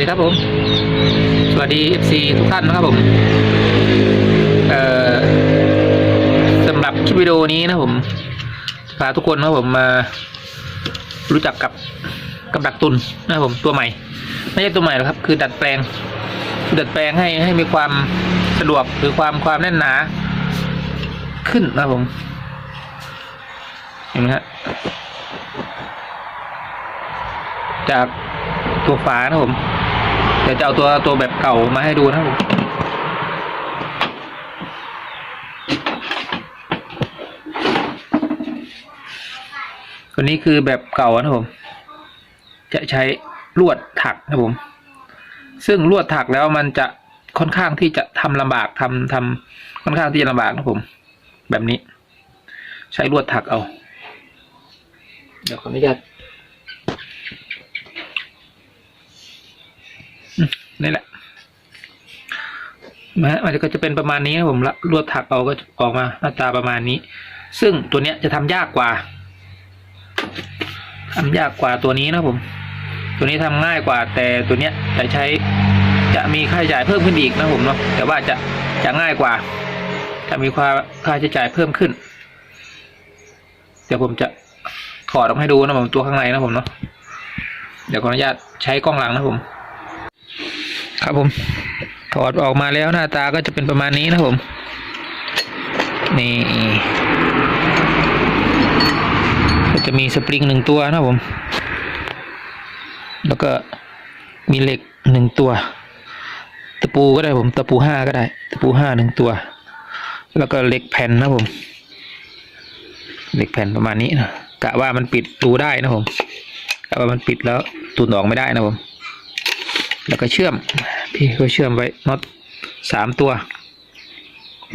ดีครับผม สวัสดี FC ทุกท่านนะครับผม เอ่อสำหรับคลิปวิดีโอนี้นะผมพาทุกคนนะผมมารู้จักกับกับดักตุนนะครับผมตัวใหม่ ไม่ใช่ตัวใหม่หรอกครับ คือดัดแปลง ดัดแปลงให้ให้มีความสะดวกหรือความความแน่นหนาขึ้นนะครับผม เห็นไหมฮะจากตัวฝานะผม เดี๋ยวจะเอาตัวตัวแบบเก่ามาให้ดูนะครับผมตัวนี้คือแบบเก่านะครับผม จะใช้ลวดถักนะครับผม ซึ่งลวดถักแล้วมันจะค่อนข้างที่จะทำลำบากทำทำค่อนข้างที่จะลำบากนะครับผม แบบนี้ ใช้ลวดถักเอา เดี๋ยวขออนุญาต นี่แหละนะมันก็จะเป็นประมาณนี้นะผมละลวดถักเอาก็จะออกมาหน้าตาประมาณนี้ ซึ่งตัวเนี้ยจะทำยากกว่าทำยากกว่าตัวนี้นะผม ตัวนี้ทำง่ายกว่า แต่ตัวเนี้ยจะใช้จะมีค่าใช้จ่ายเพิ่มขึ้นอีกนะผมเนาะแต่ว่าจะจะง่ายกว่า จะมีความค่าใช้จ่ายเพิ่มขึ้น เดี๋ยวผมจะถอดออกให้ดูนะผมตัวข้างในนะผมเนาะเดี๋ยวขออนุญาตใช้กล้องหลังนะผม ครับผม ถอดออกมาแล้วหน้าตาก็จะเป็นประมาณนี้นะผม นี่ก็จะมีสปริงหนึ่งตัวนะผม แล้วก็มีเหล็กหนึ่งตัว ตะปูก็ได้ผม ตะปูห้าก็ได้ ตะปูห้าหนึ่งตัว แล้วก็เหล็กแผ่นนะผม เหล็กแผ่นประมาณนี้นะกะว่ามันปิดรูได้นะผมกะว่ามันปิดแล้วตุนออกไม่ได้นะผม แล้วก็เชื่อม พี่ก็เชื่อมไว้น็อตสามตัว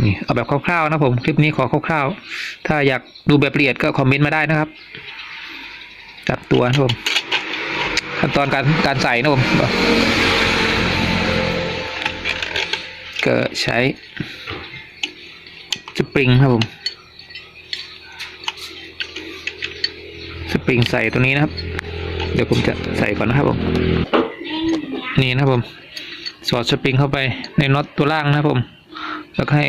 นี่เอาแบบคร่าวๆนะผม คลิปนี้ขอคร่าวๆ ถ้าอยากดูแบบละเอียดก็คอมเมนต์มาได้นะครับจับตัวนะผมขั้นตอนการการใส่นะผมก็ใช้สปริงครับผมสปริงใส่ตัวนี้นะครับ เดี๋ยวผมจะใส่ก่อนนะครับผม นี่นะครับผม สอดสปริงเข้าไปในน็อตตัวล่างนะครับผม แล้วให้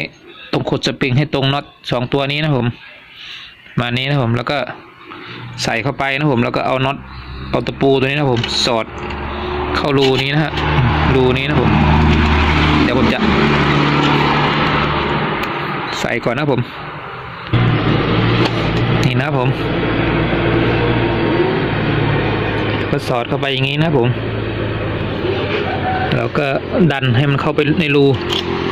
ตรงขดสปริงให้ตรงน็อตสองตัวนี้นะผม มานี้นะผม แล้วก็ใส่เข้าไปนะผม แล้วก็เอาน็อตเอาตะปูตัวนี้นะผม สอดเข้ารูนี้นะฮะ รูนี้นะผม เดี๋ยวผมจะ ใส่ก่อนนะผม นี่นะผม ก็สอดเข้าไปอย่างนี้นะผม แล้วก็ดันให้มันเข้าไปในรู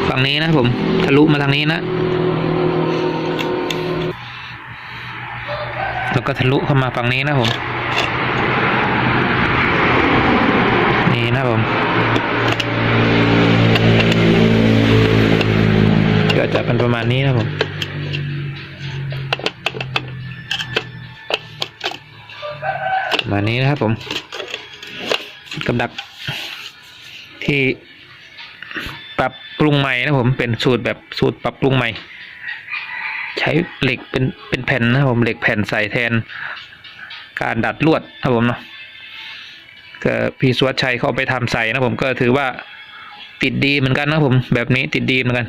ฝั่งนี้นะผมทะลุมาทางนี้นะ แล้วก็ทะลุเข้ามาฝั่งนี้นะผม นี่นะผมก็จะเป็นประมาณนี้นะผมประมาณนี้นะครับผม กับดัก ที่ปรับปรุงใหม่นะผมเป็นสูตรแบบสูตรปรับปรุงใหม่ ใช้เหล็กเป็นเป็นแผ่นนะผมเหล็กแผ่นใส่แทน การดัดลวดนะผมเนาะก็พี่สวัสดชัยเขาไปทำใส่นะผมก็ถือว่าติดดีเหมือนกันนะผมแบบนี้ติดดีเหมือนกัน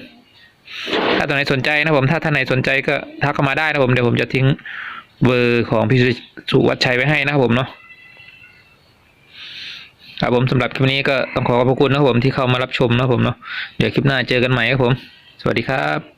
ถ้าตัวไหนสนใจนะผมถ้าท่านไหนสนใจก็ทักเข้ามาได้นะผมเดี๋ยวผมจะทิ้งเบอร์ของพี่สุวัชชัยไว้ให้นะครับผมเนาะ ครับผมสำหรับคลิปนี้ก็ต้องขอขอบคุณนะครับผมที่เข้ามารับชมนะครับผมเนาะเดี๋ยวคลิปหน้าเจอกันใหม่ครับผม สวัสดีครับ